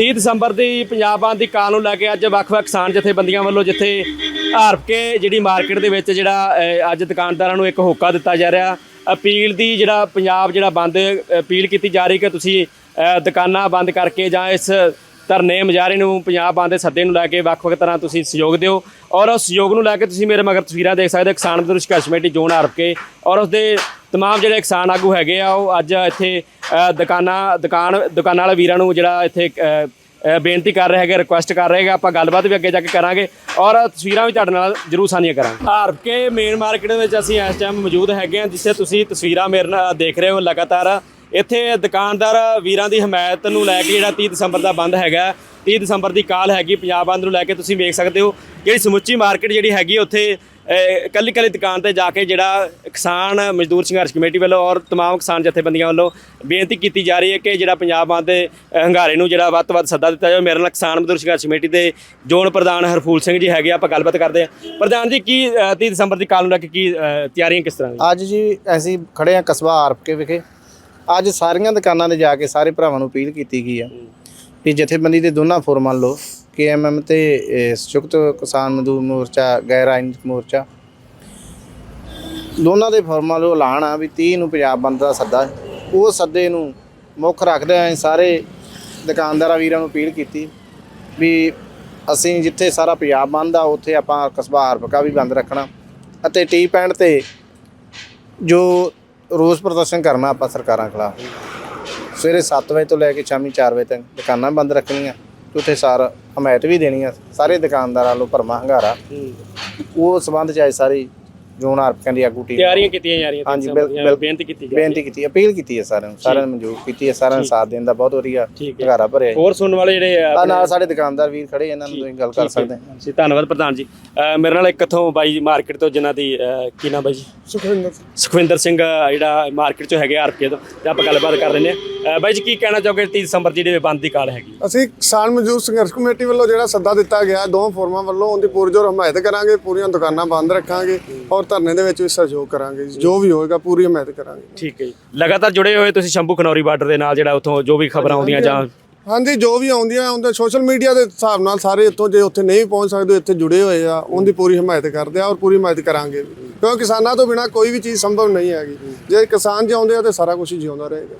30 ਦਸੰਬਰ ਦੀ ਪੰਜਾਬ ਬੰਦ ਦੀ ਕਾਲ ਨੂੰ ਲੈ ਕੇ ਅੱਜ ਵੱਖ-ਵੱਖ ਕਿਸਾਨ ਜਥੇਬੰਦੀਆਂ ਵੱਲੋਂ ਜਿੱਥੇ ਹਾਰਪ ਕੇ ਜਿਹੜੀ ਮਾਰਕੀਟ ਦੇ ਵਿੱਚ ਜਿਹੜਾ ਅੱਜ ਦੁਕਾਨਦਾਰਾਂ ਨੂੰ ਇੱਕ ਹੋਕਾ ਦਿੱਤਾ ਜਾ ਰਿਹਾ। ਅਪੀਲ ਦੀ ਜਿਹੜਾ ਪੰਜਾਬ ਜਿਹੜਾ ਬੰਦ, ਅਪੀਲ ਕੀਤੀ ਜਾ ਰਹੀ ਕਿ ਤੁਸੀਂ ਦੁਕਾਨਾਂ ਬੰਦ ਕਰਕੇ ਜਾਂ ਇਸ ਧਰਨੇ ਮੁਜ਼ਾਹਰੇ ਨੂੰ ਪੰਜਾਬ ਬੰਦ ਦੇ ਸੱਦੇ ਨੂੰ ਲੈ ਕੇ ਵੱਖ-ਵੱਖ ਤਰ੍ਹਾਂ ਤੁਸੀਂ ਸਹਿਯੋਗ ਦਿਓ। ਔਰ ਉਸ ਸਹਿਯੋਗ ਨੂੰ ਲੈ ਕੇ ਤੁਸੀਂ ਮੇਰੇ ਮਗਰ ਤਸਵੀਰਾਂ ਦੇਖ ਸਕਦੇ ਹੋ। ਕਿਸਾਨ ਮਜ਼ਦੂਰ ਸੰਘਰਸ਼ ਕਮੇਟੀ ਜ਼ੋਨ ਹਾਰਪ ਕੇ ਔਰ ਉਸ ਦੇ ਤਮਾਮ ਜਿਹੜੇ ਕਿਸਾਨ ਆਗੂ ਹੈਗੇ ਆ ਉਹ ਅੱਜ ਇੱਥੇ ਦੁਕਾਨਾਂ ਦੁਕਾਨ ਦੁਕਾਨਾਂ ਵਾਲੇ ਵੀਰਾਂ ਨੂੰ ਜਿਹੜਾ ਇੱਥੇ ਬੇਨਤੀ ਕਰ ਰਹੇ ਹੈਗੇ ਰਿਕੁਐਸਟ ਕਰ ਰਹੇ ਹੈਗੇ ਆਪਾਂ ਗੱਲਬਾਤ ਵੀ ਅੱਗੇ ਜਾ ਕੇ ਕਰਾਂਗੇ ਔਰ ਤਸਵੀਰਾਂ ਵੀ ਤੁਹਾਡੇ ਨਾਲ ਜਰੂਰ ਸਾਂਝੀਆਂ ਕਰਾਂਗੇ ਹਾਰਪ ਕੇ ਮੇਨ ਮਾਰਕੀਟ ਵਿੱਚ ਅਸੀਂ ਇਸ ਟਾਈਮ ਮੌਜੂਦ ਹੈਗੇ ਹਾਂ ਜਿੱਥੇ ਤੁਸੀਂ ਤਸਵੀਰਾਂ ਮੇਰੇ ਨਾਲ ਦੇਖ ਰਹੇ ਹੋ ਲਗਾਤਾਰ ਇੱਥੇ ਦੁਕਾਨਦਾਰ ਵੀਰਾਂ ਦੀ ਹਮਾਇਤ ਨੂੰ ਲੈ ਕੇ ਜਿਹੜਾ 30 ਦਸੰਬਰ ਦਾ ਬੰਦ ਹੈਗਾ 30 ਦਸੰਬਰ ਦੀ ਕਾਲ ਹੈਗੀ ਪੰਜਾਬ ਬੰਦ ਨੂੰ ਲੈ ਕੇ ਤੁਸੀਂ ਵੇਖ ਸਕਦੇ ਹੋ ਜਿਹੜੀ ਸਮੁੱਚੀ ਮਾਰਕੀਟ ਜਿਹੜੀ ਹੈਗੀ ਉੱਥੇ ਕੱਲੀ ਕੱਲੀ ਦੁਕਾਨ ਤੇ ਜਾ ਕੇ ਜਿਹੜਾ ਕਿਸਾਨ ਮਜ਼ਦੂਰ ਸੰਘਰਸ਼ ਕਮੇਟੀ ਵੱਲੋਂ ਔਰ ਤਮਾਮ ਕਿਸਾਨ ਜਥੇਬੰਦੀਆਂ ਵੱਲੋਂ ਬੇਨਤੀ ਕੀਤੀ ਜਾ ਰਹੀ ਹੈ ਕਿ ਜਿਹੜਾ ਪੰਜਾਬ ਬੰਦ ਦੇ ਹੰਗਾਰੇ ਨੂੰ ਜਿਹੜਾ ਵੱਧ ਤੋਂ ਵੱਧ ਸੱਦਾ ਦਿੱਤਾ ਜਾਵੇ। ਮੇਰੇ ਨਾਲ ਕਿਸਾਨ ਮਜ਼ਦੂਰ ਸੰਘਰਸ਼ ਕਮੇਟੀ ਦੇ ਜ਼ੋਨ ਪ੍ਰਧਾਨ ਹਰਫੂਲ ਸਿੰਘ ਜੀ ਹੈਗੇ ਆ, ਆਪਾਂ ਗੱਲਬਾਤ ਕਰਦੇ ਹਾਂ। ਪ੍ਰਧਾਨ ਜੀ ਕੀ ਅ, 30 ਦਸੰਬਰ ਦੀ ਕਾਲ ਨੂੰ ਲੈ ਕੇ ਕੀ ਤਿਆਰੀਆਂ ਕਿਸ ਤਰ੍ਹਾਂ ਦੀਆਂ ਅੱਜ ਜੀ ਅਸੀਂ ਖੜੇ ਆ ਕਸਬਾ ਆਰਪਕੇ ਵਿਖੇ। ਅੱਜ ਸਾਰੀਆਂ ਦੁਕਾਨਾਂ ਤੇ ਜਾ ਕੇ ਸਾਰੇ ਭਰਾਵਾਂ ਨੂੰ ਅਪੀਲ ਕੀਤੀ ਗਈ ਆ ਵੀ ਜਥੇਬੰਦੀ ਦੇ ਦੋਨਾਂ ਫੋਰਮਾਂ ਲੋ ਕੇਐਮਐਮ ਤੇ ਅਹ, ਸੰਯੁਕਤ ਕਿਸਾਨ ਮਜ਼ਦੂਰ ਮੋਰਚਾ ਗੈਰ ਰਾਜਨੀਤਿਕ ਮੋਰਚਾ ਦੋਨਾਂ ਦੇ ਫੋਰਮਾਂ ਲੋ ਐਲਾਨ ਆ ਵੀ 30 ਨੂੰ ਪੰਜਾਬ ਬੰਦ ਦਾ ਸੱਦਾ ਉਹ ਸੱਦੇ ਨੂੰ ਮੁੱਖ ਰੱਖਦੇ ਆਂ ਸਾਰੇ ਦੁਕਾਨਦਾਰਾਂ ਵੀਰਾਂ ਨੂੰ ਅਪੀਲ ਕੀਤੀ ਵੀ ਅਸੀਂ ਜਿੱਥੇ ਸਾਰਾ ਪੰਜਾਬ ਬੰਦ ਆ ਉੱਥੇ ਆਪਾਂ ਕਸਬਾ ਆਰਪਕਾ ਵੀ ਬੰਦ ਰੱਖਣਾ ਅਤੇ ਟੀ ਪੈਂਟ ਤੇ ਜੋ ਰੋਸ ਪ੍ਰਦਰਸ਼ਨ ਕਰਨਾ ਆਪਾਂ ਸਰਕਾਰਾਂ ਖਿਲਾਫ। ਸਵੇਰੇ 7 ਵਜੇ ਤੋਂ ਲੈ ਕੇ ਸ਼ਾਮੀ 4 ਵਜੇ ਤੱਕ ਦੁਕਾਨਾਂ ਬੰਦ ਰੱਖਣੀਆਂ। ਤੇ ਉੱਥੇ ਸਾਰ ਹਮਾਇਤ ਵੀ ਦੇਣੀ ਆ। ਸਾਰੇ ਦੁਕਾਨਦਾਰਾਂ ਵੱਲੋਂ ਭਰਮਾ ਹੰਗਾਰਾ। ਉਹ ਸਬੰਧ ਚ ਅੱਜ ਸਾਰੀ ਜੋਨ ਆਰਪਕਾਂ ਦੀ ਆਗੂ ਟੀਮ ਤਿਆਰੀਆਂ ਕੀਤੀਆਂ ਜਾ ਰਹੀਆਂ ਹਾਂਜੀ, 30 ਬਿਲ- ਦਸੰਬਰ ਦੀਆਂ, ਬਿਲ- ਬੇਨਤੀ ਕੀਤੀ ਜਾ ਬੇਨਤੀ ਕੀਤੀ ਅਪੀਲ ਕੀਤੀ ਹੈ ਸਾਰਿਆਂ ਨੂੰ। ਸਾਰਿਆਂ ਨੇ ਮਨਜ਼ੂਰ ਕੀਤੀ ਹੈ ਸਾਰਿਆਂ ਨੇ ਸਾਥ ਦੇਣ ਦਾ ਬਹੁਤ ਵਧੀਆ। ਹੰਗਾਰਾ ਭਰਿਆ ਹੋਰ ਸੁਣਨ ਵਾਲੇ ਜਿਹੜੇ ਆ ਨਾਲ ਸਾਡੇ ਦੁਕਾਨਦਾਰ ਵੀਰ ਖੜੇ ਇਹਨਾਂ ਨੂੰ ਤੁਸੀਂ ਗੱਲ ਕਰ ਸਕਦੇ ਹੋ। ਜੀ ਧੰਨਵਾਦ ਪ੍ਰਧਾਨ ਜੀ। ਮੇਰੇ ਨਾਲ ਇੱਕ ਇੱਥੋਂ ਬਾਈ ਮਾਰਕੀਟ ਤੋਂ ਜਿਨ੍ਹਾਂ ਦੀ ਕੀ ਨਾਮ ਬਾਈ ਜੀ? ਸੁਖਵਿੰਦਰ ਸੁਖਵਿੰਦਰ ਸਿੰਘ ਜਿਹੜਾ ਮਾਰਕੀਟ ਚੋਂ ਹੈਗੇ ਆਰਪੀਏ ਤੋਂ। ਤੇ ਆਪਾਂ ਗੱਲਬਾਤ ਕਰ ਲੈਂਦੇ ਹਾਂ। ਬਾਈ ਜੀ ਕੀ ਕਹਿਣਾ ਚਾਹੋਗੇ 30 ਦਸੰਬਰ ਜਿਹੜੀ ਬੰਦ ਦੀ ਕਾਲ ਹੈਗੀ? ਅਸੀਂ ਕਿਸਾਨ ਮਜ਼ਦੂਰ ਸੰਘਰਸ਼ ਕਮੇਟੀ ਵੱਲੋਂ ਜਿਹੜਾ ਸੱਦਾ ਦਿੱਤਾ ਗਿਆ ਦੋ ਫੋਰਮਾਂ ਵੱਲੋਂ ਉਹਦੀ ਪੂਰਜੋਰ ਹਮਾਇਤ ਕਰਾਂਗੇ ਪੂਰੀਆਂ ਦੁਕਾਨਾਂ ਬੰਦ ਰੱਖਾਂਗੇ ਔਰ ਧਰਨੇ ਦੇ ਵਿੱਚ ਵੀ ਸਹਿਯੋਗ ਕਰਾਂਗੇ ਜੋ ਵੀ ਹੋਏਗਾ ਪੂਰੀ ਹਮਾਇਤ ਕਰਾਂਗੇ। ਠੀਕ ਹੈ ਜੀ। ਲਗਾਤਾਰ ਜੁੜੇ ਹੋਏ ਤੁਸੀਂ ਸ਼ੰਭੂ ਖਨੌਰੀ ਬਾਰਡਰ ਦੇ ਨਾਲ ਜਿਹੜਾ ਉੱਥੋਂ ਜੋ ਵੀ ਖਬਰਾਂ ਆਉਂਦੀਆਂ ਜਾਂ ਹਾਂਜੀ ਜੋ ਵੀ ਆਉਂਦੀਆਂ ਉਹਦੇ ਸੋਸ਼ਲ ਮੀਡੀਆ ਦੇ ਹਿਸਾਬ ਨਾਲ ਸਾਰੇ ਇੱਥੋਂ ਜੇ ਉੱਥੇ ਨਹੀਂ ਪਹੁੰਚ ਸਕਦੇ ਇੱਥੇ ਜੁੜੇ ਹੋਏ ਆ ਉਹਦੀ ਪੂਰੀ ਹਮਾਇਤ ਕਰਦੇ ਆ ਔਰ ਪੂਰੀ ਹਮਾਇਤ ਕਰਾਂਗੇ। ਕਿਉਂਕਿ ਕਿਸਾਨਾਂ ਤੋਂ ਬਿਨਾ ਕੋਈ ਵੀ ਚੀਜ਼ ਸੰਭਵ ਨਹੀਂ ਹੈਗੀ। ਜੇ ਕਿਸਾਨ ਜਿਉਂਦੇ ਆ ਤੇ ਸਾਰਾ ਕੁਝ ਹੀ ਜਿਉਂਦਾ ਰਹੇਗਾ।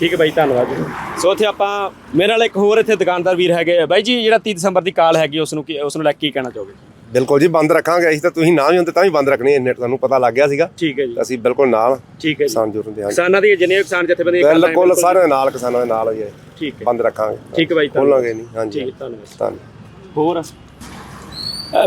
ਠੀਕ ਹੈ ਬਾਈ ਧੰਨਵਾਦ ਜੀ। ਸੋ ਇੱਥੇ ਆਪਾਂ ਮੇਰੇ ਨਾਲ ਇੱਕ ਹੋਰ ਇੱਥੇ ਦੁਕਾਨਦਾਰ ਵੀਰ ਹੈਗੇ ਆ। ਬਾਈ ਜੀ ਜਿਹੜਾ 30 ਦਸੰਬਰ ਦੀ ਕਾਲ ਹੈਗੀ ਉਸ ਨੂੰ ਉਸ ਨੂੰ ਲੈ ਕੇ ਕੀ ਕਹਿਣਾ ਚਾਹੋਗੇ? ਬਿਲਕੁਲ ਜੀ ਬੰਦ ਰੱਖਾਂਗੇ। ਅਸੀਂ ਤਾਂ ਤੁਸੀਂ ਨਾ ਵੀ ਹੁੰਦੇ ਤਾਂ ਵੀ ਬੰਦ ਰੱਖਣੀ ਨੈਟ ਤੁਹਾਨੂੰ ਪਤਾ ਲੱਗ ਗਿਆ ਸੀਗਾ। ਠੀਕ ਹੈ ਜੀ। ਅਸੀਂ ਬਿਲਕੁਲ ਨਾਲ ਠੀਕ ਹੈ ਜੀ। ਕਿਸਾਨ ਜੁੜਨ ਦੇ ਹਾਂ। ਕਿਸਾਨਾਂ ਦੀ ਜਿੰਨੀਆਂ ਕਿਸਾਨ ਹੈ, ਬਿਲਕੁਲ ਸਾਰਿਆਂ ਦੇ ਨਾਲ ਕਿਸਾਨਾਂ ਦੇ ਨਾਲ ਹੋਈ ਹੈ। ਠੀਕ ਹੈ। ਬੰਦ ਰੱਖਾਂਗੇ। ਠੀਕ ਹੈ ਬਾਈ ਧੰਨਵਾਦ। ਖੋਲਾਂਗੇ ਨਹੀਂ। ਹਾਂਜੀ। ਠੀਕ ਹੈ ਧੰਨਵਾਦ। ਧੰਨਵਾਦ। ਹੋਰ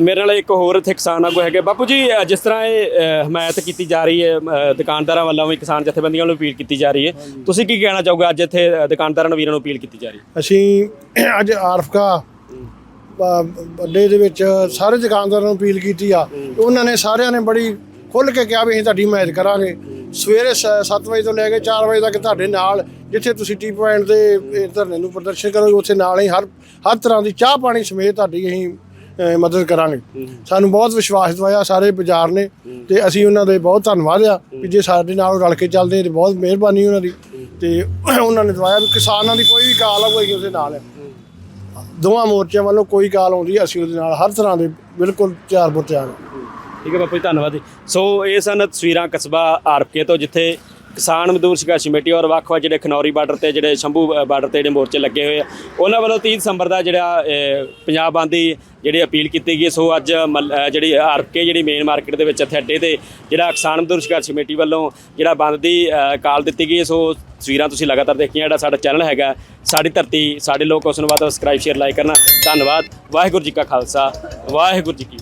ਮੇਰੇ ਨਾਲ ਇੱਕ ਹੋਰ ਇੱਥੇ ਕਿਸਾਨ ਆਗੂ ਹੈਗੇ। ਬਾਪੂ ਜੀ ਜਿਸ ਤਰ੍ਹਾਂ ਇਹ ਹਮਾਇਤ ਕੀਤੀ ਜਾ ਰਹੀ ਹੈ ਦੁਕਾਨਦਾਰਾਂ ਵੱਲੋਂ ਵੀ ਕਿਸਾਨ ਜਥੇਬੰਦੀਆਂ ਵੱਲੋਂ ਅਪੀਲ ਕੀਤੀ ਜਾ ਰਹੀ ਹੈ। ਤੁਸੀਂ ਕੀ ਕਹਿਣਾ ਚਾਹੋਗੇ? ਅੱਜ ਇੱਥੇ ਦੁਕਾਨਦਾਰਾਂ ਨੂੰ ਵੀਰਾਂ ਨੂੰ ਅਪੀਲ ਕੀਤੀ ਜਾ ਰਹੀ ਹੈ। ਅਸੀਂ ਅੱਜ ਆਰਫਕਾ ਵੱਡੇ ਦੇ ਵਿੱਚ ਸਾਰੇ ਦੁਕਾਨਦਾਰਾਂ ਨੂੰ ਅਪੀਲ ਕੀਤੀ ਆ। ਉਹਨਾਂ ਨੇ ਸਾਰਿਆਂ ਨੇ ਬੜੀ ਖੁੱਲ ਕੇ ਕਿਹਾ ਵੀ ਅਸੀਂ ਤੁਹਾਡੀ ਮਦਦ ਕਰਾਂਗੇ। ਸਵੇਰੇ 7 ਵਜੇ ਤੋਂ ਲੈ ਕੇ 4 ਵਜੇ ਤੱਕ ਤੁਹਾਡੇ ਨਾਲ ਜਿੱਥੇ ਤੁਸੀਂ ਟੀ ਪੁਆਇੰਟ ਦੇ ਧਰਨੇ ਨੂੰ ਪ੍ਰਦਰਸ਼ਨ ਕਰੋਗੇ ਉੱਥੇ ਨਾਲ ਹੀ ਹਰ ਹਰ ਤਰ੍ਹਾਂ ਦੀ ਚਾਹ ਪਾਣੀ ਸਮੇਤ ਤੁਹਾਡੀ ਅਸੀਂ ਅਹ, ਮਦਦ ਕਰਾਂਗੇ। ਸਾਨੂੰ ਬਹੁਤ ਵਿਸ਼ਵਾਸ ਦਵਾਇਆ ਸਾਰੇ ਬਾਜ਼ਾਰ ਨੇ ਤੇ ਅਸੀਂ ਉਹਨਾਂ ਦੇ ਬਹੁਤ ਧੰਨਵਾਦ ਆ ਕਿ ਜੇ ਸਾਡੇ ਨਾਲ ਰਲ ਕੇ ਚੱਲਦੇ ਤੇ ਬਹੁਤ ਮਿਹਰਬਾਨੀ ਉਹਨਾਂ ਦੀ। ਤੇ ਉਹਨਾਂ ਨੇ ਦਵਾਇਆ ਵੀ ਕਿਸਾਨਾਂ ਦੀ ਕੋਈ ਵੀ ਕਾਲ ਆ ਕੋਈ ਉਹਦੇ ਨਾਲ ਹੈ ਦੋਵਾਂ ਮੋਰਚਿਆਂ ਵੱਲੋਂ ਕੋਈ ਕਾਲ ਆਉਂਦੀ ਅਸੀਂ ਉਹਦੇ ਨਾਲ ਹਰ ਤਰ੍ਹਾਂ ਦੇ ਬਿਲਕੁਲ ਤਿਆਰ ਬੁਰ ਤਿਆਰ ਹਾਂ ਠੀਕ ਹੈ ਬਾਪੂ ਜੀ ਧੰਨਵਾਦ ਜੀ। ਸੋ ਇਹ ਸਨ ਤਸਵੀਰਾਂ ਕਸਬਾ ਆਰਪਕੇ ਤੋਂ ਜਿੱਥੇ ਕਿਸਾਨ ਮਜ਼ਦੂਰ ਸੰਘਰਸ਼ ਕਮੇਟੀ ਔਰ ਵੱਖ-ਵੱਖ ਜਿਹੜੇ ਖਨੌਰੀ ਬਾਰਡਰ ਤੇ ਜਿਹੜੇ ਸ਼ੰਭੂ ਬਾਰਡਰ ਤੇ ਜਿਹੜੇ ਮੋਰਚੇ ਲੱਗੇ ਹੋਏ ਆ ਉਹਨਾਂ ਵੱਲੋਂ 30 ਦਸੰਬਰ ਦਾ ਜਿਹੜਾ ਪੰਜਾਬ ਬੰਦ ਦੀ ਜਿਹੜੀ ਅਪੀਲ ਕੀਤੀ ਗਈ ਸੋ ਅੱਜ ਮਲ- ਅ, ਜਿਹੜੀ ਆਰਪਕੇ ਜਿਹੜੀ ਮੇਨ ਮਾਰਕੀਟ ਦੇ ਵਿੱਚ ਇੱਥੇ ਅੱਡੇ ਤੇ ਜਿਹੜਾ ਕਿਸਾਨ ਮਜ਼ਦੂਰ ਸੰਘਰਸ਼ ਕਮੇਟੀ ਵੱਲੋਂ ਜਿਹੜਾ ਬੰਦ ਦੀ ਕਾਲ ਦਿੱਤੀ ਗਈ ਹੈ, ਸੋ ਤਸਵੀਰਾਂ ਤੁਸੀਂ ਲਗਾਤਾਰ ਦੇਖੀਆਂ ਜਿਹੜਾ ਸਾਡਾ ਚੈਨਲ ਹੈਗਾ ਸਾਡੀ ਧਰਤੀ ਸਾਡੇ ਲੋਕ ਉਸ ਨੂੰ ਬਾਅਦ ਸਬਸਕ੍ਰਾਈਬ ਸ਼ੇਅਰ ਲਾਈਕ ਕਰਨਾ। ਧੰਨਵਾਦ। ਵਾਹਿਗੁਰੂ ਜੀ ਕਾ ਖਾਲਸਾ। ਵਾਹਿਗੁਰੂ ਜੀ ਕੀ